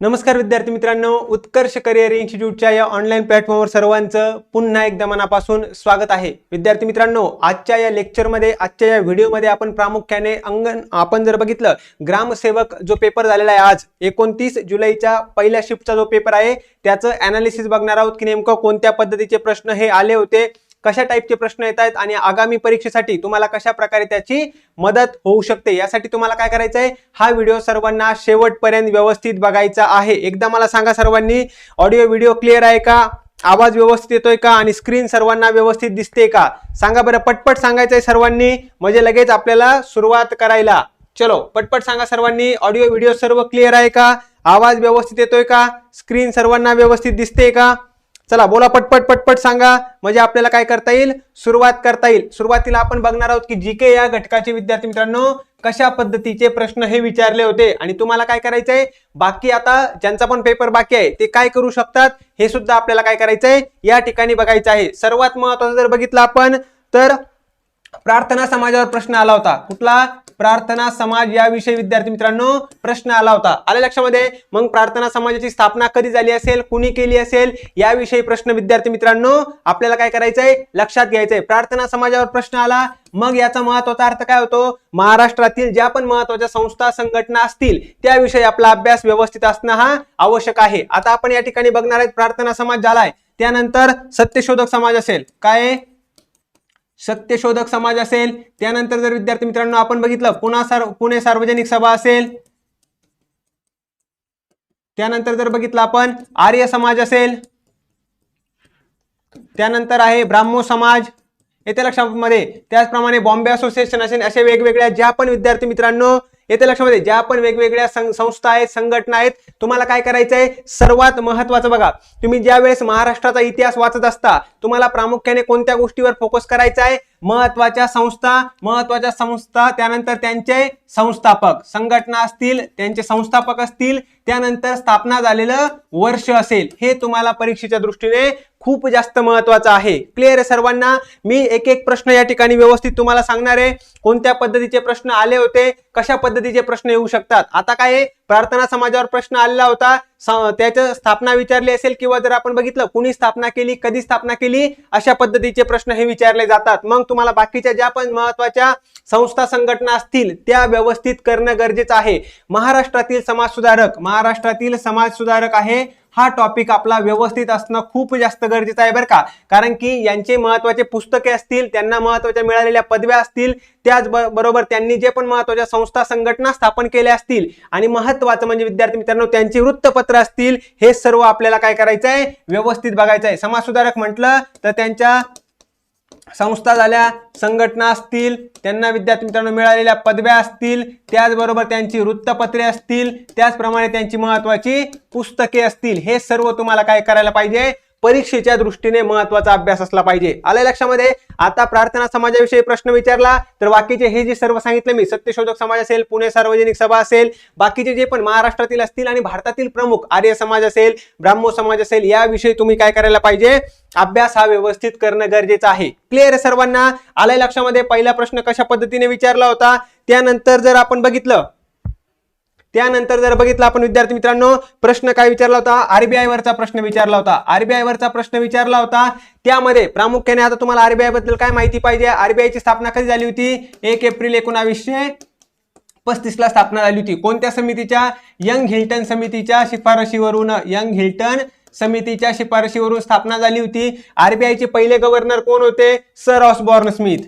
नमस्कार विद्यार्थी मित्रांनो उत्कर्ष करिअर इन्स्टिट्यूटच्या या ऑनलाईन प्लॅटफॉर्मवर सर्वांचं पुन्हा एकदा मनापासून स्वागत आहे. विद्यार्थी मित्रांनो आजच्या या लेक्चरमध्ये आजच्या या व्हिडिओमध्ये आपण प्रामुख्याने अंगण आपण जर बघितलं ग्रामसेवक जो पेपर झालेला आहे आज एकोणतीस जुलैच्या पहिल्या शिफ्टचा जो पेपर आहे त्याचं अनालिसिस बघणार आहोत की नेमकं कोणत्या पद्धतीचे प्रश्न हे आले होते कशा टाईपचे प्रश्न येत आहेत आणि आगामी परीक्षेसाठी तुम्हाला कशा प्रकारे त्याची मदत होऊ शकते? यासाठी तुम्हाला काय करायचं आहे हा व्हिडिओ सर्वांना शेवटपर्यंत व्यवस्थित बघायचा आहे. एकदा मला सांगा सर्वांनी ऑडिओ व्हिडिओ क्लिअर आहे का? आवाज व्यवस्थित येतोय का? आणि स्क्रीन सर्वांना व्यवस्थित दिसते का? सांगा बरं पटपट सांगायचंय सर्वांनी. म्हणजे लगेच आपल्याला सुरुवात करायला. चलो पटपट सांगा सर्वांनी. ऑडिओ व्हिडिओ सर्व क्लिअर आहे का? आवाज व्यवस्थित येतोय का? स्क्रीन सर्वांना व्यवस्थित दिसते का? चला बोला पटपट पटपट सांगा. म्हणजे आपल्याला काय करता येईल? सुरुवात करता येईल. सुरुवातीला आपण बघणार आहोत की जी के या घटकाचे विद्यार्थी मित्रांनो कशा पद्धतीचे प्रश्न हे विचारले होते? आणि तुम्हाला काय करायचंय? बाकी आता ज्यांचा पण पेपर बाकी आहे ते काय करू शकतात? हे सुद्धा आपल्याला काय करायचंय? या ठिकाणी बघायचं आहे. सर्वात महत्वाचं जर बघितलं आपण तर प्रार्थना समाजावर प्रश्न आला होता. कुठला? प्रार्थना समाज याविषयी विद्यार्थी मित्रांनो प्रश्न आला होता. आल्या लक्षामध्ये? मग प्रार्थना समाजाची स्थापना कधी झाली असेल? कुणी केली असेल? याविषयी प्रश्न विद्यार्थी मित्रांनो आपल्याला काय करायचंय? लक्षात घ्यायचंय. प्रार्थना समाजावर प्रश्न आला मग याचा महत्त्वाचा अर्थ काय होतो? महाराष्ट्रातील ज्या पण महत्त्वाच्या संस्था संघटना असतील त्याविषयी आपला अभ्यास व्यवस्थित असणं हा आवश्यक आहे. आता आपण या ठिकाणी बघणार आहेत प्रार्थना समाज झालाय. त्यानंतर सत्यशोधक समाज असेल. काय? सत्यशोधक समाज असेल त्यानंतर जर विद्यार्थी मित्रांनो आपण बघितलं पुन्हा सार्व पुणे सार्वजनिक सभा असेल त्यानंतर जर बघितलं आपण आर्य समाज असेल त्यानंतर आहे ब्राह्मो समाज. येथे लक्षामध्ये त्याचप्रमाणे बॉम्बे असोसिएशन असेल असे वेगवेगळ्या ज्या पण विद्यार्थी मित्रांनो येते लक्षामध्ये ज्या पण वेगवेगळ्या सं- संस्था आहेत संघटना आहेत तुम्हाला काय करायचं आहे सर्वात महत्वाचं बघा. तुम्ही ज्या वेळेस महाराष्ट्राचा इतिहास वाचत असता तुम्हाला प्रामुख्याने कोणत्या गोष्टीवर फोकस करायचा आहे महत्त्वाच्या संस्था महत्त्वाच्या संस्था त्यानंतर त्यांचे संस्थापक. संघटना असतील त्यांचे संस्थापक असतील त्यानंतर स्थापना झालेलं वर्ष असेल. हे तुम्हाला परीक्षेच्या दृष्टीने खूप जास्त महत्वाचं आहे. क्लिअर आहे सर्वांना? मी एक एक प्रश्न या ठिकाणी व्यवस्थित तुम्हाला सांगणार आहे. कोणत्या पद्धतीचे प्रश्न आले होते? कशा पद्धतीचे प्रश्न येऊ शकतात? आता काय प्रार्थना समाजावर प्रश्न आलेला होता. स- स्थापना विचारली असेल किंवा जर आपण बघितलं कुणी स्थापना केली कधी स्थापना केली अशा पद्धतीचे प्रश्न हे विचारले जातात. मग तुम्हाला बाकीच्या ज्या पण महत्त्वाच्या संस्था संघटना असतील त्या व्यवस्थित करणं गरजेचं आहे. महाराष्ट्रातील समाज सुधारक महाराष्ट्रातील समाज सुधारक आहे हा टॉपिक आपला व्यवस्थित असणं खूप जास्त गरजेचं आहे बरं का. कारण की यांचे महत्त्वाचे पुस्तके असतील त्यांना महत्त्वाच्या मिळालेल्या पदव्या असतील त्याच बरोबर त्यांनी जे पण महत्त्वाच्या संस्था संघटना स्थापन केल्या असतील आणि महत्वाचं म्हणजे विद्यार्थी मित्रांनो त्यांची वृत्तपत्र असतील हे सर्व आपल्याला काय करायचं आहे व्यवस्थित बघायचं आहे समाज सुधारक म्हटलं तर त्यांच्या संस्था झाल्या संघटना असतील त्यांना विद्यार्थी मित्रांनो मिळालेल्या पदव्या असतील त्याचबरोबर त्यांची वृत्तपत्रे असतील त्याचप्रमाणे त्यांची महत्वाची पुस्तके असतील हे सर्व तुम्हाला काय करायला पाहिजे? परीक्षेच्या दृष्टीने महत्त्वाचा अभ्यास असला पाहिजे. आल्या लक्षामध्ये? आता प्रार्थना समाजाविषयी प्रश्न विचारला तर बाकीचे हे जे सर्व सांगितले मी सत्यशोधक समाज असेल पुणे सार्वजनिक सभा असेल बाकीचे जे पण महाराष्ट्रातील असतील आणि भारतातील प्रमुख आर्य समाज असेल ब्राह्मो समाज असेल याविषयी तुम्ही काय करायला पाहिजे? अभ्यास हा व्यवस्थित करणं गरजेचं आहे. क्लिअर सर्वांना? आलाय लक्षामध्ये? पहिला प्रश्न कशा पद्धतीने विचारला होता? त्यानंतर जर आपण बघितलं त्यानंतर जर बघितलं आपण विद्यार्थी मित्रांनो प्रश्न काय विचारला होता? आरबीआय वरचा प्रश्न विचारला होता. आरबीआय वरचा प्रश्न विचारला होता. त्यामध्ये प्रामुख्याने आता तुम्हाला आरबीआयबद्दल काय माहिती पाहिजे? आरबीआयची स्थापना कधी झाली होती? एक एप्रिल एकोणावीसशे पस्तीसला स्थापना झाली होती. कोणत्या समितीच्या? यंग हिल्टन समितीच्या शिफारशीवरून यंग हिल्टन समितीच्या शिफारशीवरून स्थापना झाली होती. आरबीआयचे पहिले गव्हर्नर कोण होते? Sir Osborne Smith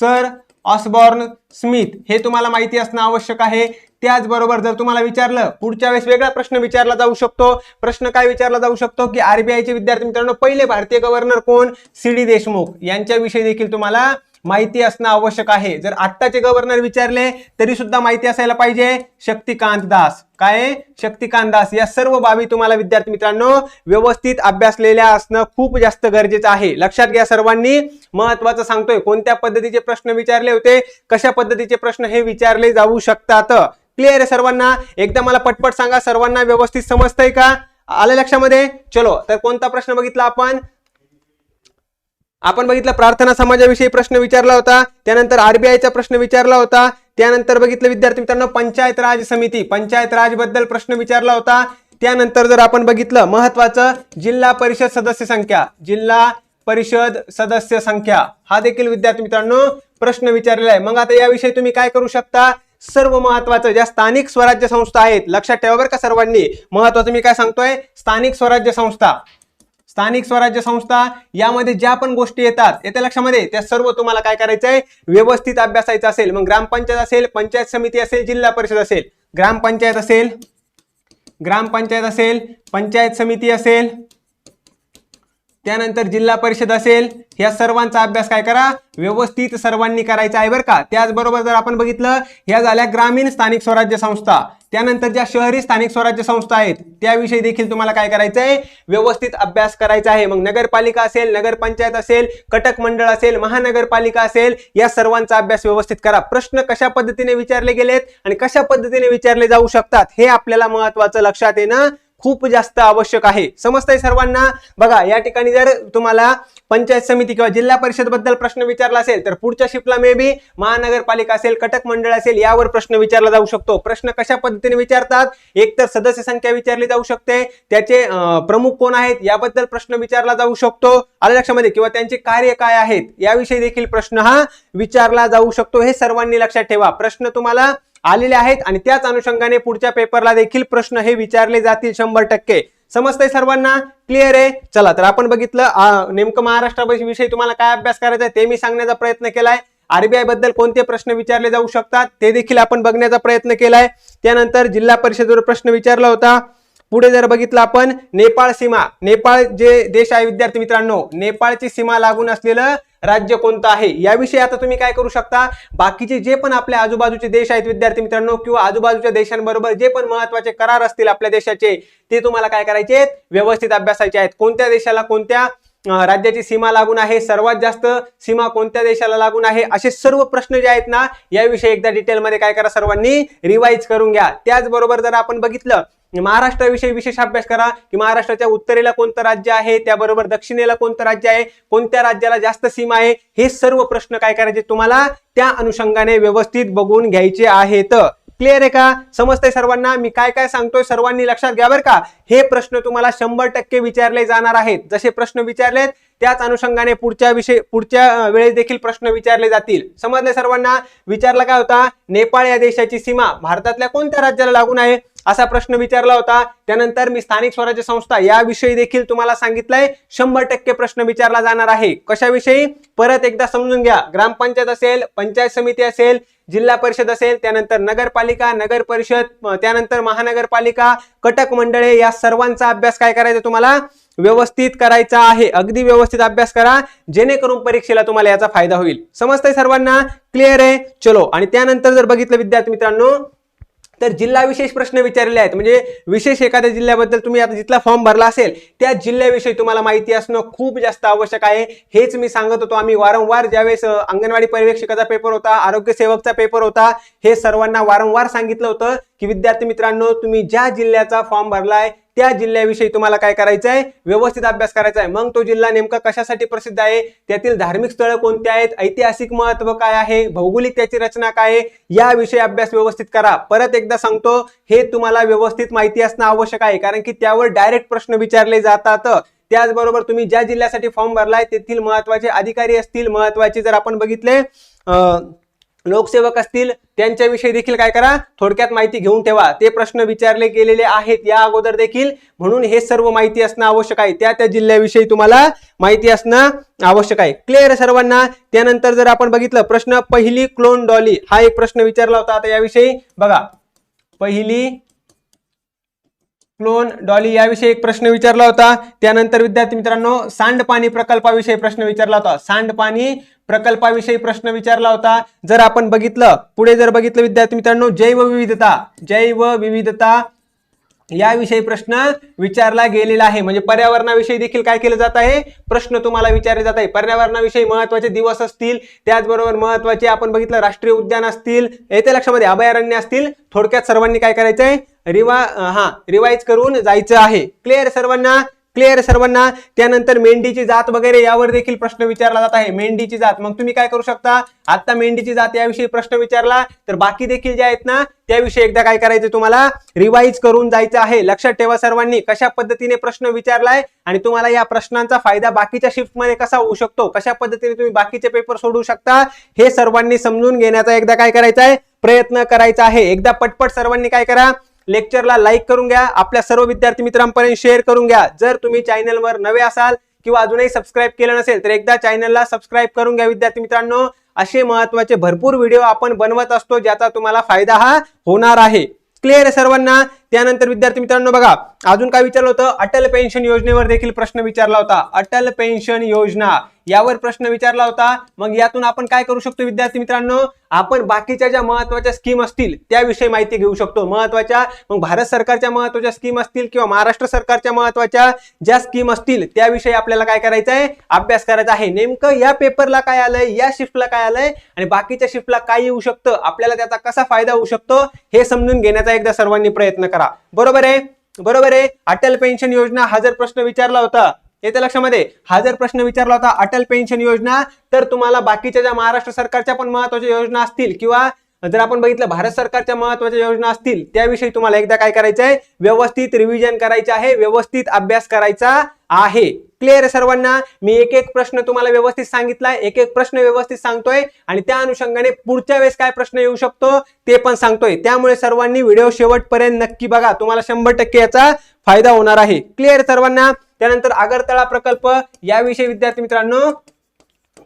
sir Osborne Smith हे तुम्हाला माहिती असणं आवश्यक आहे. त्याचबरोबर जर तुम्हाला विचारलं पुढच्या वेळेस वेगळा प्रश्न विचारला जाऊ शकतो. प्रश्न काय विचारला जाऊ शकतो की आरबीआयचे विद्यार्थी मित्रांनो पहिले भारतीय गव्हर्नर कोण? C D Deshmukh. यांच्याविषयी देखील तुम्हाला माहिती असणं आवश्यक आहे. जर आत्ताचे गव्हर्नर विचारले तरी सुद्धा माहिती असायला पाहिजे. शक्तिकांत दास. काय? शक्तिकांत दास. या सर्व बाबी तुम्हाला विद्यार्थी मित्रांनो व्यवस्थित अभ्यासलेल्या असणं खूप जास्त गरजेचं आहे. लक्षात घ्या सर्वांनी. महत्वाचं सांगतोय कोणत्या पद्धतीचे प्रश्न विचारले होते? कशा पद्धतीचे प्रश्न हे विचारले जाऊ शकतात? क्लिअर आहे सर्वांना? एकदा मला पटपट सांगा सर्वांना व्यवस्थित समजतंय का? आलं लक्षामध्ये? चलो तर कोणता प्रश्न बघितला आपण? आपण बघितलं प्रार्थना समाजाविषयी प्रश्न विचारला होता त्यानंतर आरबीआयचा प्रश्न विचारला होता त्यानंतर बघितलं विद्यार्थी मित्रांनो पंचायत राज समिती पंचायत राजबद्दल प्रश्न विचारला होता त्यानंतर जर आपण बघितलं महत्वाचं जिल्हा परिषद सदस्य संख्या जिल्हा परिषद सदस्य संख्या हा देखील विद्यार्थी मित्रांनो प्रश्न विचारलेला आहे. मग आता याविषयी तुम्ही काय करू शकता? सर्व महत्वाचं ज्या स्थानिक स्वराज्य संस्था आहेत लक्षात ठेवा बरं का सर्वांनी. महत्वाचं मी काय सांगतोय? स्थानिक स्वराज्य संस्था. स्थानिक स्वराज्य संस्था यामध्ये ज्या पण गोष्टी येतात येत्या लक्षामध्ये त्या सर्व तुम्हाला काय करायचं आहे व्यवस्थित अभ्यासायचं असेल. मग ग्रामपंचायत असेल पंचायत समिती असेल जिल्हा परिषद असेल. ग्रामपंचायत असेल. ग्रामपंचायत असेल पंचायत समिती असेल. त्यानंतर जिल्हा परिषद असेल या सर्वांचा अभ्यास काय करा? व्यवस्थित सर्वांनी करायचा आहे बरं का? त्याचबरोबर जर आपण बघितलं ह्या झाल्या ग्रामीण स्थानिक स्वराज्य संस्था. त्यानंतर ज्या शहरी स्थानिक स्वराज्य संस्था आहेत त्याविषयी देखील तुम्हाला काय करायचं आहे व्यवस्थित अभ्यास करायचा आहे. मग नगरपालिका असेल नगरपंचायत असेल कटक मंडळ असेल महानगरपालिका असेल या सर्वांचा अभ्यास व्यवस्थित करा. प्रश्न कशा पद्धतीने विचारले गेलेत आणि कशा पद्धतीने विचारले जाऊ शकतात हे आपल्याला महत्वाचं लक्षात येणं खूप जास्त आवश्यक आहे. समजतंय सर्वांना? बघा या ठिकाणी जर तुम्हाला पंचायत समिती किंवा जिल्हा परिषदबद्दल प्रश्न विचारला असेल तर पुढच्या शिफ्टला मे बी महानगरपालिका असेल कटक मंडळ असेल यावर प्रश्न विचारला जाऊ शकतो. प्रश्न कशा पद्धतीने विचारतात? एक तर सदस्य संख्या विचारली जाऊ शकते. त्याचे प्रमुख कोण आहेत? याबद्दल प्रश्न विचारला जाऊ शकतो. आलं लक्षामध्ये? किंवा त्यांचे कार्य काय आहेत? याविषयी देखील प्रश्न हा विचारला जाऊ शकतो. हे सर्वांनी लक्षात ठेवा. प्रश्न तुम्हाला आलेले आहेत आणि त्याच अनुषंगाने पुढच्या पेपरला देखील प्रश्न हे विचारले जातील शंभर टक्के. समजतंय सर्वांना? क्लिअर आहे? चला तर आपण बघितलं नेमकं महाराष्ट्राविषयी तुम्हाला काय अभ्यास करायचा आहे ते मी सांगण्याचा प्रयत्न केलाय. आरबीआयबद्दल कोणते प्रश्न विचारले जाऊ शकतात ते देखील आपण बघण्याचा प्रयत्न केलाय. त्यानंतर जिल्हा परिषदेवर प्रश्न विचारला होता. पुढे जर बघितलं आपण नेपाळ सीमा नेपाळ जे देश आहे विद्यार्थी मित्रांनो नेपाळची सीमा लागून असलेलं राज्य कोणतं आहे? याविषयी आता तुम्ही काय करू शकता? बाकीचे जे पण आपल्या आजूबाजूचे देश आहेत विद्यार्थी मित्रांनो किंवा आजूबाजूच्या देशांबरोबर जे पण महत्त्वाचे करार असतील आपल्या देशाचे ते तुम्हाला काय करायचे आहेत? व्यवस्थित अभ्यासायचे आहेत. कोणत्या देशाला कोणत्या राज्याची सीमा लागून आहे सर्वात जास्त सीमा कोणत्या देशाला लागून आहे असे सर्व प्रश्न जे आहेत ना याविषयी एकदा डिटेलमध्ये काय करा सर्वांनी रिवाईज करून घ्या. त्याचबरोबर जर आपण बघितलं महाराष्ट्राविषयी विशेष अभ्यास करा की महाराष्ट्राच्या उत्तरेला कोणतं राज्य आहे त्याबरोबर दक्षिणेला कोणतं राज्य आहे कोणत्या राज्याला जास्त सीमा आहे हे सर्व प्रश्न काय करायचे तुम्हाला त्या अनुषंगाने व्यवस्थित बघून घ्यायचे आहेत. क्लिअर आहे का? समजतंय सर्वांना? मी काय काय सांगतोय सर्वांनी लक्षात घ्या बरं का? हे प्रश्न तुम्हाला शंभर टक्के विचारले जाणार आहेत. जसे प्रश्न विचारलेत त्याच अनुषंगाने पुढच्या विषय पुढच्या वेळेस देखील प्रश्न विचारले जातील. समजले सर्वांना? विचारला काय होता? नेपाळ या देशाची सीमा भारतातल्या कोणत्या राज्याला लागून आहे? असा प्रश्न विचारला होता. त्यानंतर मी स्थानिक स्वराज्य संस्था याविषयी देखील तुम्हाला सांगितलंय. शंभर टक्के प्रश्न विचारला जाणार आहे. कशाविषयी? परत एकदा समजून घ्या. ग्रामपंचायत असेल पंचायत समिती असेल जिल्हा परिषद असेल त्यानंतर नगरपालिका नगर परिषद त्यानंतर महानगरपालिका कटक मंडळे या सर्वांचा अभ्यास काय करायचा तुम्हाला? व्यवस्थित करायचा आहे. अगदी व्यवस्थित अभ्यास करा. जेणेकरून परीक्षेला तुम्हाला याचा फायदा होईल. समजतंय सर्वांना? क्लिअर आहे? चलो. आणि त्यानंतर जर बघितलं विद्यार्थी मित्रांनो तर जिल्हा विशेष प्रश्न विचारले आहेत. म्हणजे विशेष एखाद्या जिल्ह्याबद्दल तुम्ही आता जिथला फॉर्म भरला असेल त्या जिल्ह्याविषयी तुम्हाला माहिती असणं खूप जास्त आवश्यक आहे. हेच मी सांगत होतो आम्ही. वारंवार ज्यावेळेस अंगणवाडी पर्यवेक्षकाचा पेपर होता आरोग्य सेवकचा पेपर होता हे सर्वांना वारंवार सांगितलं होतं. की विद्यार्थी मित्रांनो तुम्ही ज्या जिल्ह्याचा फॉर्म भरलाय त्या जिल्ह्याविषयी तुम्हाला काय करायचं आहे व्यवस्थित अभ्यास करायचा आहे मग तो जिल्हा नेमका कशासाठी प्रसिद्ध आहे? त्यातील धार्मिक स्थळं कोणती आहेत? ऐतिहासिक महत्त्व काय आहे? भौगोलिक त्याची रचना काय आहे? याविषयी अभ्यास व्यवस्थित करा. परत एकदा सांगतो हे तुम्हाला व्यवस्थित माहिती असणं आवश्यक आहे. कारण की त्यावर डायरेक्ट प्रश्न विचारले जातात. त्याचबरोबर तुम्ही ज्या जिल्ह्यासाठी फॉर्म भरलाय तेथील महत्त्वाचे अधिकारी असतील महत्त्वाचे जर आपण बघितले अं, लोकसेवक असतील त्यांच्याविषयी देखील काय करा? थोडक्यात माहिती घेऊन ठेवा. ते प्रश्न विचारले गेलेले आहेत. या अगोदर देखील म्हणून हे सर्व माहिती असणं आवश्यक आहे. त्या त्या जिल्ह्याविषयी तुम्हाला माहिती असणं आवश्यक आहे. क्लिअर सर्वांना? त्यानंतर जर आपण बघितलं प्रश्न पहिली क्लोन डॉली हा एक प्रश्न विचारला होता. आता याविषयी बघा. पहिली क्लोन डॉली याविषयी एक प्रश्न विचारला होता. त्यानंतर विद्यार्थी मित्रांनो सांडपाणी प्रकल्पाविषयी प्रश्न विचारला होता. सांडपाणी प्रकल्पाविषयी प्रश्न विचारला होता. जर आपण बघितलं पुढे जर बघितलं विद्यार्थी मित्रांनो जैवविविधता जैवविविधता याविषयी प्रश्न विचारला गेलेला आहे. म्हणजे पर्यावरणाविषयी देखील काय केलं जात आहे? प्रश्न तुम्हाला विचारले जात आहे. पर्यावरणाविषयी महत्त्वाचे दिवस असतील त्याचबरोबर महत्त्वाचे आपण बघितलं राष्ट्रीय उद्यान असतील येते लक्षामध्ये अभयारण्य असतील. थोडक्यात सर्वांनी काय करायचंय? रिवा हा रिवाईज करून जायचं आहे. क्लिअर सर्वांना? क्लिअर सर्वांना? त्यानंतर मेंढीची जात वगैरे यावर देखील प्रश्न विचारला जात आहे. मेंढीची जात. मग तुम्ही काय करू शकता? आता मेंढीची जात याविषयी प्रश्न विचारला तर बाकी देखील जे आहेत ना त्याविषयी एकदा काय करायचं तुम्हाला? रिवाईज करून जायचं आहे. लक्षात ठेवा सर्वांनी कशा पद्धतीने प्रश्न विचारलाय आणि तुम्हाला या प्रश्नांचा फायदा बाकीच्या शिफ्टमध्ये कसा होऊ शकतो? कशा पद्धतीने तुम्ही बाकीचे पेपर सोडवू शकता? हे सर्वांनी समजून घेण्याचा एकदा काय करायचा आहे? प्रयत्न करायचा आहे. एकदा पटपट सर्वांनी काय करा? लेक्चरला लाईक करून घ्या. आपल्या सर्व विद्यार्थी मित्रांपर्यंत शेअर करून घ्या. जर तुम्ही चॅनलवर नवे असाल किंवा अजूनही सबस्क्राईब केलं नसेल तर एकदा चॅनलला सबस्क्राईब करून घ्या विद्यार्थी मित्रांनो. असे महत्त्वाचे भरपूर व्हिडिओ आपण बनवत असतो ज्याचा तुम्हाला फायदा हा होणार आहे. क्लिअर आहे सर्वांना? त्यानंतर विद्यार्थी मित्रांनो बघा अजून काय विचारलं होतं? अटल पेन्शन योजनेवर देखील प्रश्न विचारला होता. अटल पेन्शन योजना यावर प्रश्न विचारला होता. मग यातून आपण काय करू शकतो विद्यार्थी मित्रांनो? आपण बाकीच्या ज्या महत्त्वाच्या स्कीम असतील त्याविषयी माहिती घेऊ शकतो. महत्त्वाच्या मग भारत सरकारच्या महत्त्वाच्या स्कीम असतील किंवा महाराष्ट्र सरकारच्या महत्त्वाच्या ज्या स्कीम असतील त्याविषयी आपल्याला काय करायचं आहे? अभ्यास करायचा आहे. नेमकं या पेपरला काय आलंय? या शिफ्टला काय आलंय? आणि बाकीच्या शिफ्टला काय येऊ शकतं? आपल्याला त्याचा कसा फायदा होऊ शकतो? हे समजून घेण्याचा एकदा सर्वांनी प्रयत्न करा. बरोबर आहे? बरोबर आहे? अटल पेन्शन योजना हा जर प्रश्न विचारला होता येत्या लक्षामध्ये? हा जर प्रश्न विचारला होता अटल पेन्शन योजना तर तुम्हाला बाकीच्या ज्या महाराष्ट्र सरकारच्या पण महत्त्वाच्या योजना असतील किंवा जर आपण बघितलं भारत सरकारच्या महत्त्वाच्या योजना असतील त्याविषयी तुम्हाला एकदा काय करायचं आहे? व्यवस्थित रिव्हिजन करायचं आहे व्यवस्थित अभ्यास करायचा आहे. क्लिअर सर्वांना? मी एक एक प्रश्न तुम्हाला व्यवस्थित सांगितलाय एक एक प्रश्न व्यवस्थित सांगतोय आणि त्या अनुषंगाने पुढच्या वेळेस काय प्रश्न येऊ शकतो ते पण सांगतोय. त्यामुळे सर्वांनी व्हिडिओ शेवटपर्यंत नक्की बघा. तुम्हाला शंभर टक्के याचा फायदा होणार आहे. क्लिअर सर्वांना? त्यानंतर आगरतळा प्रकल्प याविषयी विद्यार्थी मित्रांनो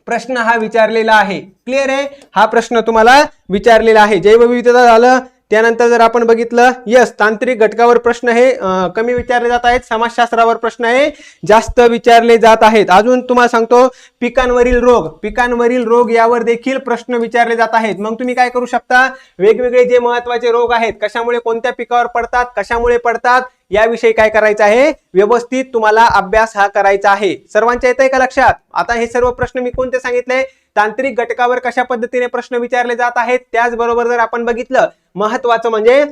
प्रश्न हा विचारलेला आहे. क्लिअर आहे? हा प्रश्न तुम्हाला विचारलेला आहे. जैवविविधता झालं त्यानंतर जर आपण बघितलं यस तांत्रिक घटकावर प्रश्न हे कमी विचारले जात आहेत. समाजशास्त्रावर प्रश्न हे जास्त विचारले जात आहेत. अजून तुम्हाला सांगतो पिकांवरील रोग पिकांवरील रोग यावर देखील प्रश्न विचारले जात आहेत. मग तुम्ही काय करू शकता? वेगवेगळे जे महत्त्वाचे रोग आहेत कशामुळे कोणत्या पिकावर पडतात कशामुळे पडतात? याविषयी काय करायचं आहे? व्यवस्थित तुम्हाला अभ्यास हा करायचा आहे. सर्वांच्या येत आहे का लक्षात? आता हे सर्व प्रश्न मी कोणते सांगितले? तांत्रिक घटकावर कशा पद्धतीने प्रश्न विचारले जात आहेत? त्याचबरोबर जर आपण बघितलं महत्वाचं म्हणजे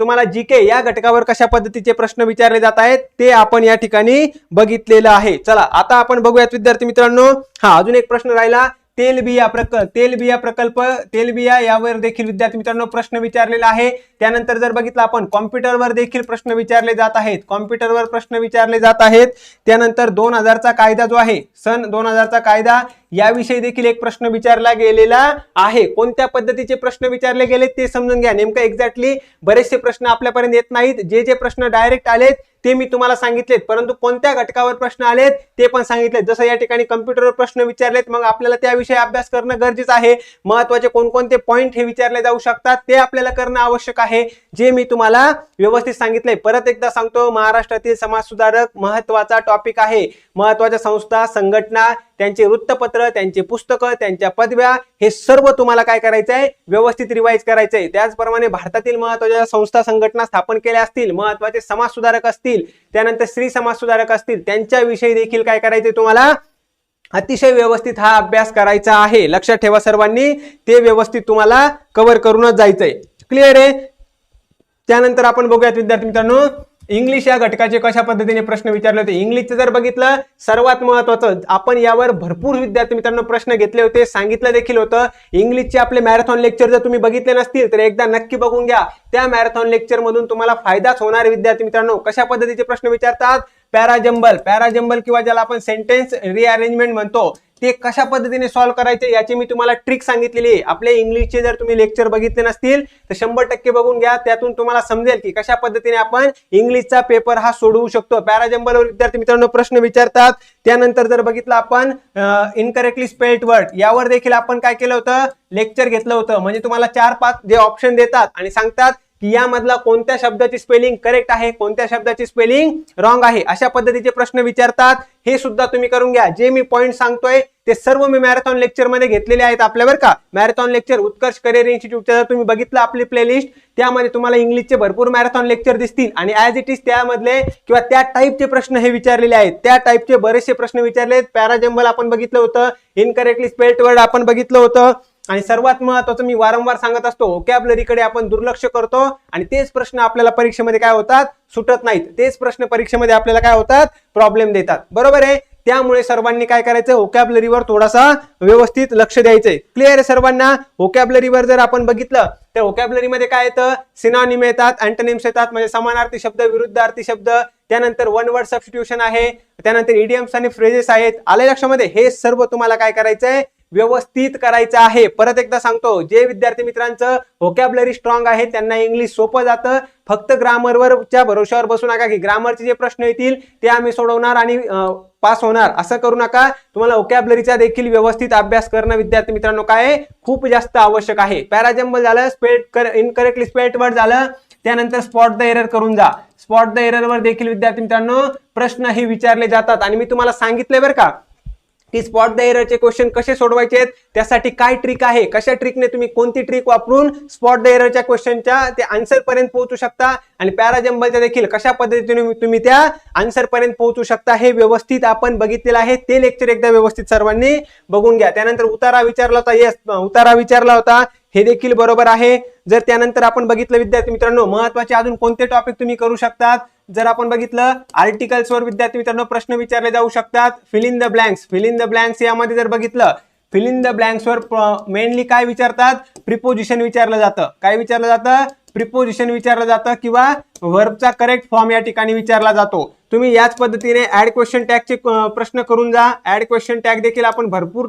तुम्हाला जी के या घटकावर कशा पद्धतीचे प्रश्न विचारले जात आहेत ते आपण या ठिकाणी बघितलेलं आहे. चला आता आपण बघूयात विद्यार्थी मित्रांनो. हा अजून एक प्रश्न राहिला. तेलबिया प्रकल्प तेलबिया प्रकल्प तेलबिया यावर देखील विद्यार्थी मित्रांनो प्रश्न विचारलेला आहे. त्यानंतर जर बघितलं आपण कॉम्प्युटरवर देखील प्रश्न विचारले जात आहेत. कॉम्प्युटरवर प्रश्न विचारले जात आहेत. त्यानंतर दोन हजारचा कायदा जो आहे सन दोन हजारचा कायदा याविषयी देखील एक प्रश्न विचारला गेलेला आहे. कोणत्या पद्धतीचे प्रश्न विचारले गेले ते समजून घ्या. नेमकं एक्झॅक्टली बरेचसे प्रश्न आपल्यापर्यंत येत नाहीत. जे जे प्रश्न डायरेक्ट आलेत ते मी तुम्हाला सांगितलेत. परंतु कोणत्या घटकावर प्रश्न आलेत ते पण सांगितलेत. जसं या ठिकाणी कम्प्युटरवर प्रश्न विचारलेत मग आपल्याला त्याविषयी अभ्यास करणं गरजेचं आहे. महत्त्वाचे कोणकोणते पॉईंट हे विचारले जाऊ शकतात ते आपल्याला करणं आवश्यक आहे. जे मी तुम्हाला व्यवस्थित सांगितलंय. परत एकदा सांगतो महाराष्ट्रातील समाज सुधारक महत्त्वाचा टॉपिक आहे. महत्त्वाच्या संस्था संघटना त्यांचे वृत्तपत्र त्यांचे पुस्तकं त्यांच्या पदव्या हे सर्व तुम्हाला काय करायचं आहे व्यवस्थित रिवाईज करायचं आहे त्याचप्रमाणे भारतातील महत्त्वाच्या संस्था संघटना स्थापन केल्या असतील महत्त्वाचे समाजसुधारक असतील त्यानंतर स्त्री समाजसुधारक असतील त्यांच्याविषयी देखील काय करायचंय तुम्हाला? अतिशय व्यवस्थित हा अभ्यास करायचा आहे. लक्षात ठेवा सर्वांनी ते व्यवस्थित तुम्हाला कव्हर करूनच जायचंय. क्लिअर आहे? त्यानंतर आपण बघूयात विद्यार्थी मित्रांनो. इंग्लिश या घटकाचे कशा पद्धतीने प्रश्न विचारले होते? इंग्लिशचं जर बघितलं सर्वात महत्वाचं आपण यावर भरपूर विद्यार्थी मित्रांनो प्रश्न घेतले होते सांगितलं देखील होतं. इंग्लिशचे आपले मॅरेथॉन लेक्चर जर तुम्ही बघितले नसतील तर एकदा नक्की बघून घ्या. त्या मॅरेथॉन लेक्चर मधून तुम्हाला फायदाच होणार विद्यार्थी मित्रांनो. कशा पद्धतीचे प्रश्न विचारतात? पॅराजंबल पॅराजंबल किंवा ज्याला आपण सेंटेन्स रिअरेंजमेंट म्हणतो. ते कशा पद्धतीने सॉल्व्ह करायचे याची मी तुम्हाला ट्रिक सांगितलेली आहे. आपले इंग्लिशचे जर तुम्ही लेक्चर बघितले नसतील तर शंभर टक्के बघून घ्या. त्यातून तुम्हाला समजेल की कशा पद्धतीने आपण इंग्लिशचा पेपर हा सोडवू शकतो. पॅराजंबलवर विद्यार्थी मित्रांनो प्रश्न विचारतात. त्यानंतर जर बघितलं आपण इनकरेक्टली स्पेल्ड वर्ड यावर देखील आपण काय केलं होतं? लेक्चर घेतलं होतं. म्हणजे तुम्हाला चार पाच जे ऑप्शन देतात आणि सांगतात की यामधला कोणत्या शब्दाची स्पेलिंग करेक्ट आहे कोणत्या शब्दाची स्पेलिंग रॉंग आहे? अशा पद्धतीचे प्रश्न विचारतात. हे सुद्धा तुम्ही करून घ्या. जे मी पॉईंट सांगतोय ते सर्व मी मॅरेथॉन लेक्चरमध्ये घेतलेले आहेत आपल्यावर का. मॅरेथॉन लेक्चर उत्कर्ष करिअर इन्स्टिट्यूटच्या जर तुम्ही बघितलं आपली प्लेलिस्ट त्यामध्ये तुम्हाला इंग्लिशचे भरपूर मॅरेथॉन लेक्चर दिसतील. आणि ॲज इट इज त्यामधले किंवा त्या टाईपचे प्रश्न हे विचारलेले आहेत. त्या टाईपचे बरेचसे प्रश्न विचारले आहेत पॅराजेम्बल आपण बघितलं होतं. इनकरेक्टली स्पेल्ट वर्ड आपण बघितलं होतं. आणि सर्वात महत्वाचं मी वारंवार सांगत असतो vocabulary आपण दुर्लक्ष करतो आणि तेच प्रश्न आपल्याला परीक्षेमध्ये काय होतात? सुटत नाहीत. तेच प्रश्न परीक्षेमध्ये आपल्याला काय होतात? प्रॉब्लेम देतात. बरोबर आहे? त्यामुळे सर्वांनी काय करायचं? vocabulary थोडासा व्यवस्थित लक्ष द्यायचंय. क्लिअर आहे सर्वांना? vocabulary जर आपण बघितलं तर vocabulary काय येतं? सिनॉनिम येतात अँटनिम्स येतात म्हणजे समानार्थी शब्द विरुद्धार्थी शब्द त्यानंतर वन वर्ड सबस्टिट्यूशन आहे त्यानंतर इडियम्स आणि फ्रेजेस आहेत. आले लक्षामध्ये? हे सर्व तुम्हाला काय करायचंय? व्यवस्थित करायचं आहे. परत एकदा सांगतो जे विद्यार्थी मित्रांचं व्होकॅबलरी स्ट्रॉंग आहे त्यांना इंग्लिश सोपं जातं. फक्त ग्रामरवरच्या भरोश्यावर बसू नका की ग्रामरचे जे प्रश्न येतील ते आम्ही सोडवणार आणि पास होणार. असं करू नका. तुम्हाला ओकॅबलरीचा देखील व्यवस्थित अभ्यास करणं विद्यार्थी मित्रांनो काय खूप जास्त आवश्यक आहे. पॅराजम्बल झालं स्पेल्ड इनकरेक्टली स्पेल्ट वर्ड झालं त्यानंतर स्पॉट द एरर करून जा. स्पॉट द एरर वर देखील विद्यार्थी मित्रांनो प्रश्न हे विचारले जातात. आणि मी तुम्हाला सांगितलंय बरं का की स्पॉट द एररचे क्वेश्चन कसे सोडवायचे आहेत? त्यासाठी काय ट्रिक आहे? कशा ट्रिकने तुम्ही कोणती ट्रिक वापरून स्पॉट द एररच्या क्वेश्चनच्या ते आन्सर पर्यंत पोहोचू शकता? आणि पॅराजम्बलच्या देखील कशा पद्धतीने तुम्ही त्या आन्सर पर्यंत पोहोचू शकता हे व्यवस्थित आपण बघितलेलं आहे. ते लेक्चर एकदा व्यवस्थित सर्वांनी बघून घ्या. त्यानंतर उतारा विचारला होता. येस उतारा विचारला होता. हे देखील बरोबर आहे. जर त्यानंतर आपण बघितलं विद्यार्थी मित्रांनो महत्त्वाचे अजून कोणते टॉपिक तुम्ही करू शकतात? जर आपण बघितलं आर्टिकल्सवर विद्यार्थी मित्रांनो प्रश्न विचारले जाऊ शकतात. Fill in the blanks fill in the blanks यामध्ये जर बघितलं फिल इन द ब्लँक्सवर मेनली काय विचारतात? प्रिपोजिशन विचारलं जातं. काय विचारलं जातं? प्रिपोजिशन विचारलं जातं किंवा वर्बचा करेक्ट फॉर्म या ठिकाणी विचारला जातो. तुम्ही याच पद्धतीने ऍड क्वेश्चन टॅगचे प्रश्न करून जा. ऍड क्वेश्चन टॅग देखील आपण भरपूर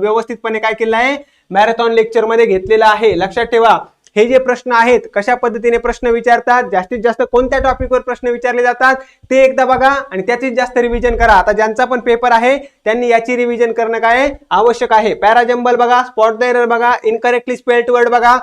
व्यवस्थितपणे काय केलं आहे मॅरेथॉन लेक्चरमध्ये घेतलेलं आहे. लक्षात ठेवा. हे जे प्रश्न आहेत कशा पद्धतीने प्रश्न विचारतात जास्तीत जास्त कोणत्या टॉपिकवर प्रश्न विचारले जातात ते एकदा बघा आणि त्याचीच जास्त रिव्हिजन करा. आता ज्यांचा पण पेपर आहे त्यांनी याची रिव्हिजन करणं काय आवश्यक आहे. पॅराजम्बल बघा स्पॉट द एरर बघा इनकरेक्टली स्पेल्ट वर्ड बघा.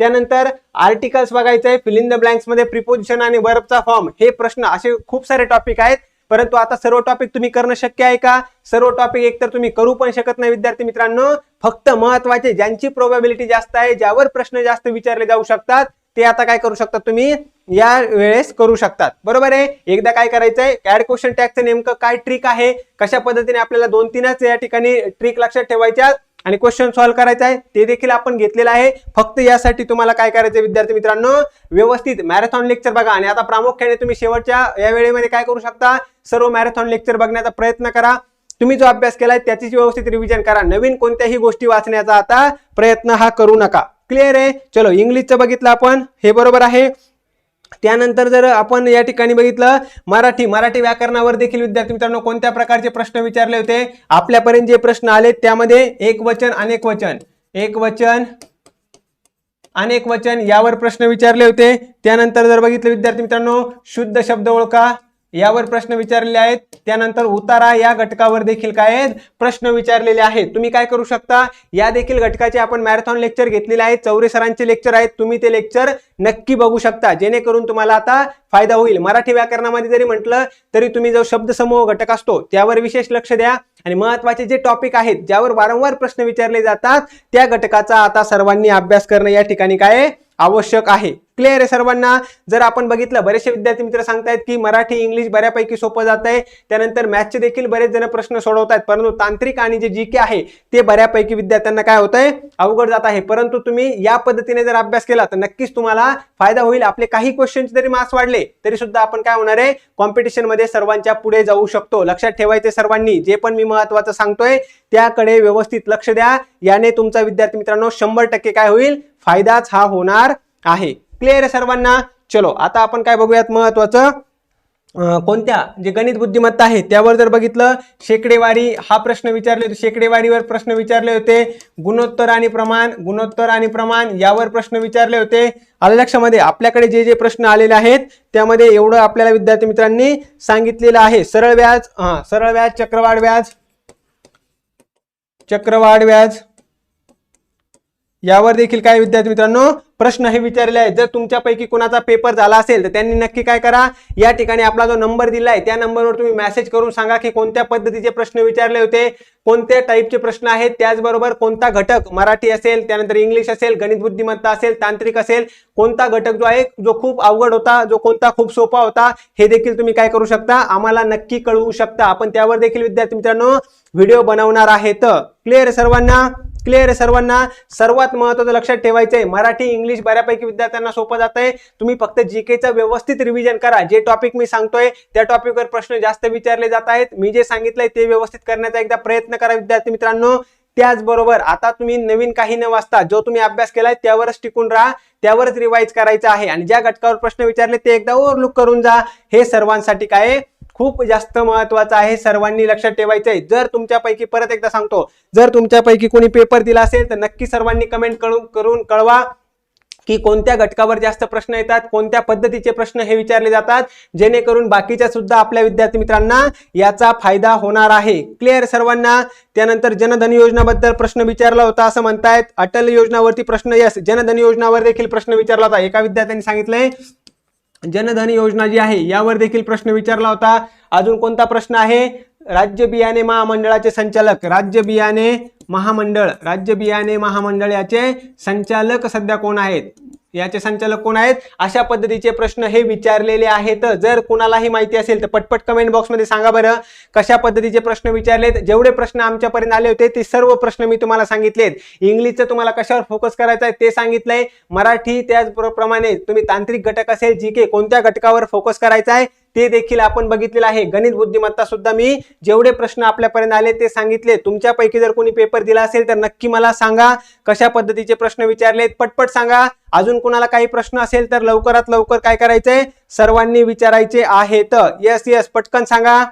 त्यानंतर आर्टिकल्स बघायचं आहे फिलिंग द ब्लँक्समध्ये प्रिपोजिशन आणि वर्बचा फॉर्म हे प्रश्न असे खूप सारे टॉपिक आहेत परंतु आता सर्व टॉपिक तुम्ही करणं शक्य आहे का? सर्व टॉपिक एकतर तुम्ही करू पण शकत नाही विद्यार्थी मित्रांनो. फक्त महत्त्वाचे ज्यांची प्रोबॅबिलिटी जास्त आहे ज्यावर प्रश्न जास्त विचारले जाऊ शकतात ते आता काय करू शकतात तुम्ही? या वेळेस करू शकतात. बरोबर आहे? एकदा काय करायचंय? ऍड क्वेश्चन टॅगचं नेमकं काय ट्रिक आहे? कशा पद्धतीने आपल्याला दोन तीनच या ठिकाणी ट्रिक लक्षात ठेवायच्या? आणि क्वेश्चन सॉल्व्ह करायचा आहे ते देखील आपण घेतलेलं आहे. फक्त यासाठी तुम्हाला काय करायचं विद्यार्थी मित्रांनो? व्यवस्थित मॅरेथॉन लेक्चर बघा. आणि आता प्रामुख्याने तुम्ही शेवटच्या या वेळेमध्ये काय करू शकता? सर्व मॅरेथॉन लेक्चर बघण्याचा प्रयत्न करा. तुम्ही जो अभ्यास केलाय त्याचीच व्यवस्थित रिव्हिजन करा. नवीन कोणत्याही गोष्टी वाचण्याचा आता प्रयत्न हा करू नका. क्लिअर आहे? चलो इंग्लिशचं बघितलं आपण. हे बरोबर आहे. त्यानंतर जर आपण या ठिकाणी बघितलं मराठी मराठी व्याकरणावर देखील विद्यार्थी मित्रांनो कोणत्या प्रकारचे प्रश्न विचारले होते? आपल्यापर्यंत जे प्रश्न आले त्यामध्ये एक वचन अनेक वचन. एक वचन अनेक वचन यावर प्रश्न विचारले होते. त्यानंतर जर बघितलं विद्यार्थी मित्रांनो शुद्ध शब्द ओळखा. यावर प्रश्न विचारलेले आहेत. त्यानंतर उतारा या घटकावर देखील काय आहेत? प्रश्न विचारलेले आहेत. तुम्ही काय करू शकता? या देखील घटकाचे आपण मॅरेथॉन लेक्चर घेतलेले आहेत. चौरे सरांचे लेक्चर आहेत. तुम्ही ते लेक्चर नक्की बघू शकता. जेणेकरून तुम्हाला आता फायदा होईल. मराठी व्याकरणामध्ये जरी म्हटलं तरी तुम्ही जो शब्दसमूह घटक असतो त्यावर विशेष लक्ष द्या. आणि महत्त्वाचे जे टॉपिक आहेत ज्यावर वारंवार प्रश्न विचारले जातात त्या घटकाचा आता सर्वांनी अभ्यास करणं या ठिकाणी काय आवश्यक आहे. क्लिअर आहे सर्वांना? जर आपण बघितलं बरेचसे विद्यार्थी मित्र सांगतायत की मराठी इंग्लिश बऱ्यापैकी सोपं जात आहे त्यानंतर मॅथचे देखील बरेच जण प्रश्न सोडवत आहेत परंतु तांत्रिक आणि जे जी के आहे ते बऱ्यापैकी विद्यार्थ्यांना काय होत आहे अवघड जात आहे. परंतु तुम्ही या पद्धतीने जर अभ्यास केला तर नक्कीच तुम्हाला फायदा होईल. आपले काही क्वेश्चनचे जरी मार्क्स वाढले तरी सुद्धा आपण काय होणार आहे? कॉम्पिटिशनमध्ये सर्वांच्या पुढे जाऊ शकतो. लक्षात ठेवायचे सर्वांनी जे पण मी महत्वाचं सांगतोय त्याकडे व्यवस्थित लक्ष द्या. याने तुमचा विद्यार्थी मित्रांनो शंभर टक्के काय होईल? फायदाच हा होणार आहे. क्लिअर आहे सर्वांना? चलो आता आपण काय बघूयात महत्वाचं? कोणत्या? जे गणित बुद्धिमत्ता आहे त्यावर जर बघितलं शेकडेवारी हा प्रश्न विचारले होते शेकडेवारीवर प्रश्न विचारले होते गुणोत्तर आणि प्रमाण गुणोत्तर आणि प्रमाण यावर प्रश्न विचारले होते. आलं लक्षामध्ये आपल्याकडे जे जे प्रश्न आलेले आहेत त्यामध्ये एवढं आपल्याला विद्यार्थी मित्रांनी सांगितलेलं आहे. सरळ व्याज हां सरळ व्याज चक्रवाढ व्याज चक्रवाढ व्याज यावर देखील काय विद्यार्थी मित्रांनो प्रश्न हे विचारले आहेत. जर तुमच्यापैकी कोणाचा पेपर झाला असेल तर त्यांनी नक्की काय करा? या ठिकाणी आपला जो नंबर दिला आहे त्या नंबरवर तुम्ही मेसेज करून सांगा की कोणत्या पद्धतीचे प्रश्न विचारले होते कोणत्या टाईपचे प्रश्न आहेत त्याचबरोबर कोणता घटक मराठी असेल त्यानंतर इंग्लिश असेल गणित बुद्धिमत्ता असेल तांत्रिक असेल कोणता घटक जो आहे जो खूप अवघड होता जो कोणता खूप सोपा होता हे देखील तुम्ही काय करू शकता? आम्हाला नक्की कळवू शकता. आपण त्यावर देखील विद्यार्थी मित्रांनो व्हिडिओ बनवणार आहेत क्लिअर सर्वांना? क्लिअर आहे सर्वांना. सर्वात महत्वाचं लक्षात ठेवायचं आहे मराठी इंग्लिश बऱ्यापैकी विद्यार्थ्यांना सोपं जात आहे तुम्ही फक्त जी केचं व्यवस्थित रिव्हिजन करा. जे टॉपिक मी सांगतोय त्या टॉपिकवर प्रश्न जास्त विचारले जात आहेत. मी जे सांगितलंय ते व्यवस्थित करण्याचा एकदा प्रयत्न करा विद्यार्थी मित्रांनो. त्याचबरोबर आता तुम्ही नवीन काही न वाचता जो तुम्ही अभ्यास केलाय त्यावरच टिकून राहा त्यावरच रिवाईज करायचं आहे. आणि ज्या घटकावर प्रश्न विचारले ते एकदा ओव्हरलुक करून जा. हे सर्वांसाठी काय आहे? खूप जास्त महत्वाचं आहे. सर्वांनी लक्षात ठेवायचं आहे जर तुमच्यापैकी परत एकदा सांगतो जर तुमच्यापैकी कोणी पेपर दिला असेल तर नक्की सर्वांनी कमेंट करून करून कळवा की कोणत्या घटकावर जास्त प्रश्न येतात कोणत्या पद्धतीचे प्रश्न हे विचारले जातात. जेणेकरून बाकीच्या सुद्धा आपल्या विद्यार्थी मित्रांना याचा फायदा होणार आहे. क्लिअर सर्वांना? त्यानंतर जनधन योजनाबद्दल प्रश्न विचारला होता असं म्हणतायत. अटल योजनावरती प्रश्न यस जनधन योजनावर देखील प्रश्न विचारला होता. एका विद्यार्थ्यांनी सांगितलंय जनधन योजना जी आहे यावर देखील प्रश्न विचारला होता. अजून कोणता प्रश्न आहे? राज्य बियाणे महामंडळाचे संचालक राज्य बियाणे महामंडळ राज्य बियाणे महामंडळ याचे संचालक सध्या कोण आहेत? याचे संचालक कोण आहेत? अशा पद्धतीचे प्रश्न हे विचारलेले आहेत. जर कुणालाही माहिती असेल तर पटपट कमेंट बॉक्समध्ये सांगा बरं. कशा पद्धतीचे प्रश्न विचारलेत? जेवढे प्रश्न आमच्यापर्यंत आले होते ते सर्व प्रश्न मी तुम्हाला सांगितलेत. इंग्लिशचं तुम्हाला कशावर फोकस करायचा आहे ते सांगितलंय. मराठी त्याचप्रमाणे तुम्ही तांत्रिक घटक असेल जी के कोणत्या घटकावर फोकस करायचा आहे ते देखील आपण बघितलेलं आहे. गणित बुद्धिमत्ता सुद्धा मी जेवढे प्रश्न आपल्यापर्यंत आले ते सांगितले. तुमच्यापैकी जर कोणी पेपर दिला असेल तर नक्की मला सांगा. कशा पद्धतीचे प्रश्न विचारलेत पटपट सांगा. अजून कुणाला काही प्रश्न असेल तर लवकरात लवकर काय करायचंय? सर्वांनी विचारायचे आहेत यस यस पटकन सांगा.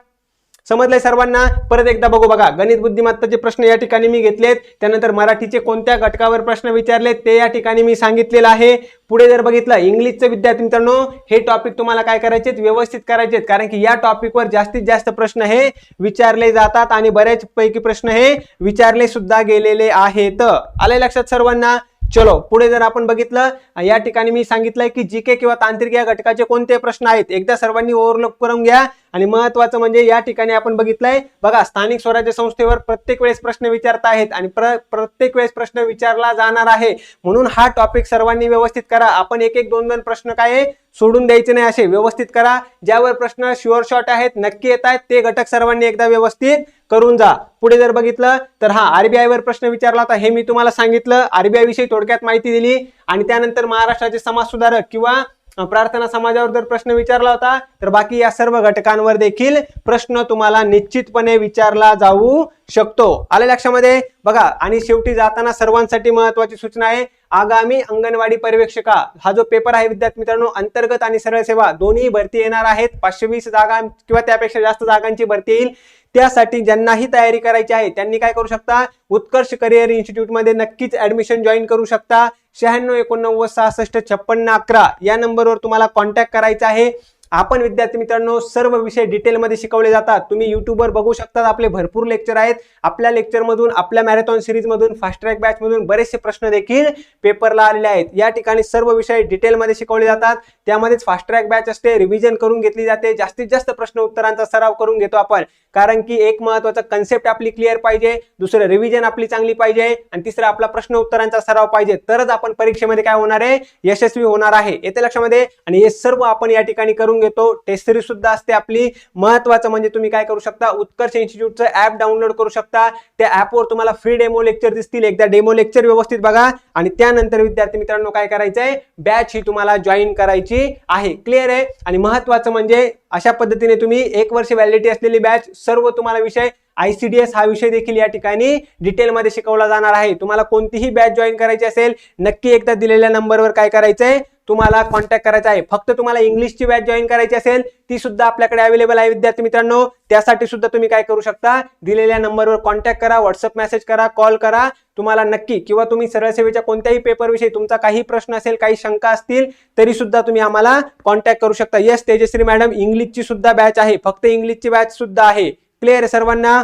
समजलंय सर्वांना? परत एकदा बघू बघा. गणित बुद्धिमत्ताचे प्रश्न या ठिकाणी मी घेतलेत. त्यानंतर मराठीचे कोणत्या घटकावर प्रश्न विचारलेत ते या ठिकाणी मी सांगितलेलं आहे. पुढे जर बघितलं इंग्लिशचं विद्यार्थी मित्रांनो हे टॉपिक तुम्हाला काय करायचे व्यवस्थित करायचे कारण की या टॉपिकवर जास्तीत जास्त प्रश्न हे विचारले जातात आणि बऱ्याच पैकी प्रश्न हे विचारले सुद्धा गेलेले आहेत. आले लक्षात सर्वांना? चलो पुढे जर आपण बघितलं या ठिकाणी मी सांगितलंय की जीके किंवा तांत्रिक या घटकाचे कोणते प्रश्न आहेत? एकदा सर्वांनी ओव्हरलुक करून घ्या. आणि महत्वाचं म्हणजे या ठिकाणी आपण बघितलंय बघा स्थानिक स्वराज्य संस्थेवर प्रत्येक वेळेस प्रश्न विचारत आहेत आणि प्र प्रत्येक वेळेस प्रश्न विचारला जाणार आहे. म्हणून हा टॉपिक सर्वांनी व्यवस्थित करा. आपण एक एक दोन दोन प्रश्न काय आहे, सोडून द्यायचे नाही असे. व्यवस्थित करा. ज्यावर प्रश्न शुअर शॉर्ट आहेत नक्की येत आहेत ते घटक सर्वांनी एकदा व्यवस्थित करून जा. पुढे जर बघितलं तर हा आरबीआय वर प्रश्न विचारला होता हे मी तुम्हाला सांगितलं. आरबीआय विषयी थोडक्यात माहिती दिली. आणि त्यानंतर महाराष्ट्राचे समाज सुधारक किंवा प्रार्थना समाजावर जर प्रश्न विचारला होता तर बाकी या सर्व घटकांवर देखील प्रश्न तुम्हाला निश्चितपणे विचारला जाऊ शकतो. आले लक्षामध्ये? बघा आणि शेवटी जाताना सर्वांसाठी महत्वाची सूचना आहे आगामी अंगणवाडी पर्यवेक्षका. हा जो पेपर आहे विद्यार्थी मित्रांनो अंतर्गत आणि सरळ सेवा दोन्ही भरती येणार आहेत. पाचशे वीस जागा किंवा त्यापेक्षा जास्त जागांची भरती येईल. त्यासाठी ज्यांनाही तयारी करायची आहे त्यांनी काय करू शकता? उत्कर्ष करिअर इन्स्टिट्यूटमध्ये नक्कीच ऍडमिशन जॉईन करू शकता. शहाण्णव एकोणनव्वद सहासष्ट छप्पन्न अकरा या नंबरवर तुम्हाला कॉन्टॅक्ट करायचा आहे. आपण विद्यार्थी मित्रांनो सर्व विषय डिटेलमध्ये शिकवले जातात. तुम्ही युट्यूबवर बघू शकता आपले भरपूर लेक्चर आहेत. आपल्या लेक्चरमधून आपल्या मॅरेथॉन सिरीजमधून फास्ट ट्रॅक बॅचमधून बरेचसे प्रश्न देखील पेपरला आलेले आहेत. या ठिकाणी सर्व विषय डिटेलमध्ये शिकवले जातात. त्यामध्येच फास्ट ट्रॅक बॅच असते रिव्हिजन करून घेतली जाते. जास्तीत जास्त प्रश्न उत्तरांचा सराव करून घेतो आपण. कारण की एक महत्त्वाचा कन्सेप्ट आपली क्लिअर पाहिजे दुसरं रिव्हिजन आपली चांगली पाहिजे आणि तिसरं आपला प्रश्न उत्तरांचा सराव पाहिजे. तरच आपण परीक्षेमध्ये काय होणार आहे? यशस्वी होणार आहे. येते लक्षामध्ये? आणि हे सर्व आपण या ठिकाणी करून घेतो. टेस्ट सिरीज सुद्धा असते आपली. महत्वाचं म्हणजे तुम्ही काय करू शकता? उत्कर्ष इन्स्टिट्यूटचं ऍप डाउनलोड करू शकता. त्या ऍपवर तुम्हाला फ्री डेमो लेक्चर दिसतील. एकदा डेमो लेक्चर व्यवस्थित बघा. आणि त्यानंतर विद्यार्थी मित्रांनो काय करायचं आहे बॅच ही तुम्हाला जॉईन करायची आहे. क्लिअर आहे? आणि महत्वाचं म्हणजे अशा पद्धतीने तुम्ही एक वर्ष व्हॅलिडिटी असलेली बॅच सर्व तुम्हाला विषय आयसीडीएस हा विषय देखील या ठिकाणी डिटेलमध्ये शिकवला जाणार आहे. तुम्हाला कोणतीही बॅच जॉईन करायची असेल नक्की एकदा दिलेल्या नंबरवर काय करायचंय? तुम्हाला कॉन्टॅक्ट करायचा आहे. फक्त तुम्हाला इंग्लिशची बॅच जॉईन करायची असेल ती सुद्धा आपल्याकडे अवेलेबल आहे विद्यार्थी मित्रांनो. त्यासाठी सुद्धा तुम्ही काय करू शकता? दिलेल्या नंबरवर कॉन्टॅक्ट करा व्हॉट्सअप मेसेज करा कॉल करा. तुम्हाला नक्की किंवा तुम्ही सरळ सेवेच्या कोणत्याही पेपरविषयी तुमचा काही प्रश्न असेल काही शंका असतील तरी सुद्धा तुम्ही आम्हाला कॉन्टॅक्ट करू शकता. येस तेजश्री मॅडम इंग्लिशची सुद्धा बॅच आहे. फक्त इंग्लिशची बॅच सुद्धा आहे. क्लिअर आहे सर्वांना?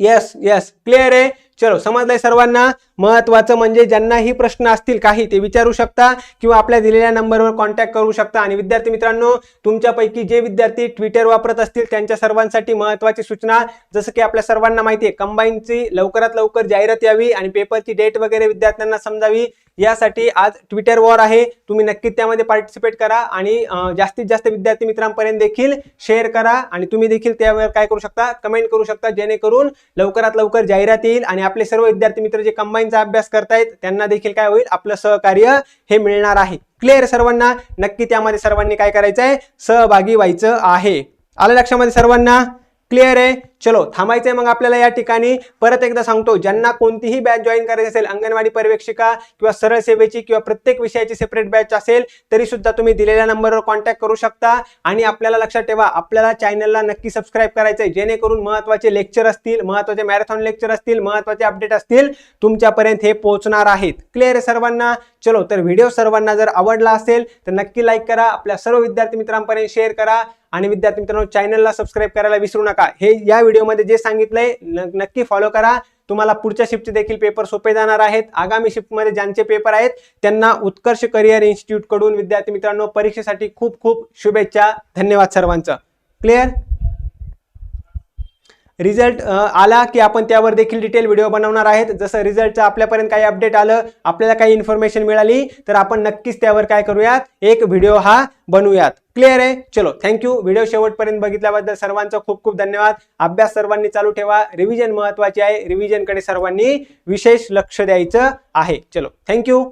येस येस क्लिअर आहे? चलो समजलंय सर्वांना? महत्वाचं म्हणजे ज्यांनाही प्रश्न असतील काही ते विचारू शकता किंवा आपल्या दिलेल्या नंबरवर कॉन्टॅक्ट करू शकता. आणि विद्यार्थी मित्रांनो तुमच्यापैकी जे विद्यार्थी ट्विटर वापरत असतील त्यांच्या सर्वांसाठी महत्वाची सूचना जसं की आपल्या सर्वांना माहिती आहे कंबाईनची लवकरात लवकर जाहिरात यावी आणि पेपरची डेट वगैरे विद्यार्थ्यांना समजावी. यासाठी आज ट्विटर वॉर आहे. तुम्ही नक्की त्यामध्ये पार्टिसिपेट करा आणि जास्तीत जास्त विद्यार्थी मित्रांपर्यंत देखील शेअर करा. आणि तुम्ही देखील त्यावर काय करू शकता? कमेंट करू शकता. जेणेकरून लवकरात लवकर जाहिरात येईल आणि आपले सर्व विद्यार्थी मित्र जे कंबाईनचा अभ्यास करतायत त्यांना देखील काय होईल? आपलं सहकार्य हे मिळणार आहे. क्लिअर सर्वांना? नक्की त्यामध्ये सर्वांनी काय करायचं आहे सहभागी व्हायचं आहे. आलं लक्षामध्ये सर्वांना? क्लिअर आहे? चलो थांबायचंय मग आपल्याला या ठिकाणी. परत एकदा सांगतो ज्यांना कोणतीही बॅच जॉईन करायची असेल अंगणवाडी पर्यवेक्षिका किंवा सरळ सेवेची किंवा प्रत्येक विषयाची सेपरेट बॅच असेल तरी सुद्धा तुम्ही दिलेल्या नंबरवर कॉन्टॅक्ट करू शकता. आणि आपल्याला लक्षात ठेवा आपल्याला चॅनलला नक्की सबस्क्राईब करायचंय. जेणेकरून महत्त्वाचे लेक्चर असतील महत्त्वाचे मॅरेथॉन लेक्चर असतील महत्त्वाचे अपडेट असतील तुमच्यापर्यंत हे पोहोचणार आहेत. क्लिअर आहे सर्वांना? चलो तर व्हिडिओ सर्वांना जर आवडला असेल तर नक्की लाईक करा. आपल्या सर्व विद्यार्थी मित्रांपर्यंत शेअर करा. आणि विद्यार्थी मित्रांनो चॅनलला सबस्क्राईब करायला विसरू नका. हे या व्हिडिओमध्ये जे सांगितलंय न- नक्की फॉलो करा. तुम्हाला पुढच्या शिफ्टचे देखील पेपर सोपे जाणार आहेत. आगामी शिफ्टमध्ये ज्यांचे पेपर आहेत त्यांना उत्कर्ष करिअर इन्स्टिट्यूटकडून विद्यार्थी मित्रांनो परीक्षेसाठी खूप खूप शुभेच्छा. धन्यवाद सर्वांचं. क्लिअर रिझल्ट आला की आपण त्यावर देखील डिटेल व्हिडिओ बनवणार आहेत. जसं रिझल्टचं आपल्यापर्यंत काही अपडेट आलं आपल्याला काही इन्फॉर्मेशन मिळाली तर आपण नक्कीच त्यावर काय करूयात? एक व्हिडिओ हा बनवूयात. क्लिअर आहे? चलो थँक्यू व्हिडिओ शेवटपर्यंत बघितल्याबद्दल सर्वांचं खूप खूप धन्यवाद. अभ्यास सर्वांनी चालू ठेवा. रिव्हिजन महत्वाची आहे. रिव्हिजनकडे सर्वांनी विशेष लक्ष द्यायचं आहे. चलो थँक्यू